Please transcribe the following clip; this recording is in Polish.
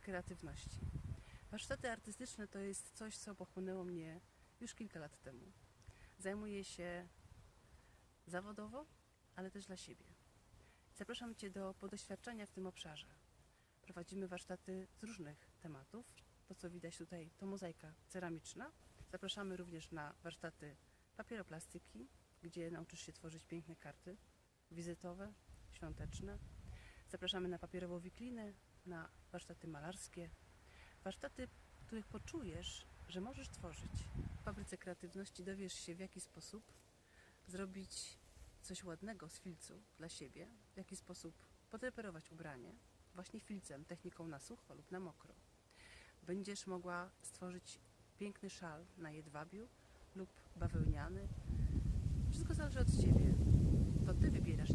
kreatywności. Warsztaty artystyczne to jest coś, co pochłonęło mnie już kilka lat temu. Zajmuję się zawodowo, ale też dla siebie. Zapraszam Cię do podoświadczenia w tym obszarze. Prowadzimy warsztaty z różnych tematów. To, co widać tutaj, to mozaika ceramiczna. Zapraszamy również na warsztaty papieroplastyki, gdzie nauczysz się tworzyć piękne karty wizytowe, świąteczne. Zapraszamy na papierową wiklinę, na warsztaty malarskie. Warsztaty, w których poczujesz, że możesz tworzyć. W fabryce kreatywności dowiesz się, w jaki sposób zrobić coś ładnego z filcu dla siebie, w jaki sposób podreperować ubranie właśnie filcem, techniką na sucho lub na mokro. Będziesz mogła stworzyć piękny szal na jedwabiu lub bawełniany. Wszystko zależy od Ciebie. To Ty wybierasz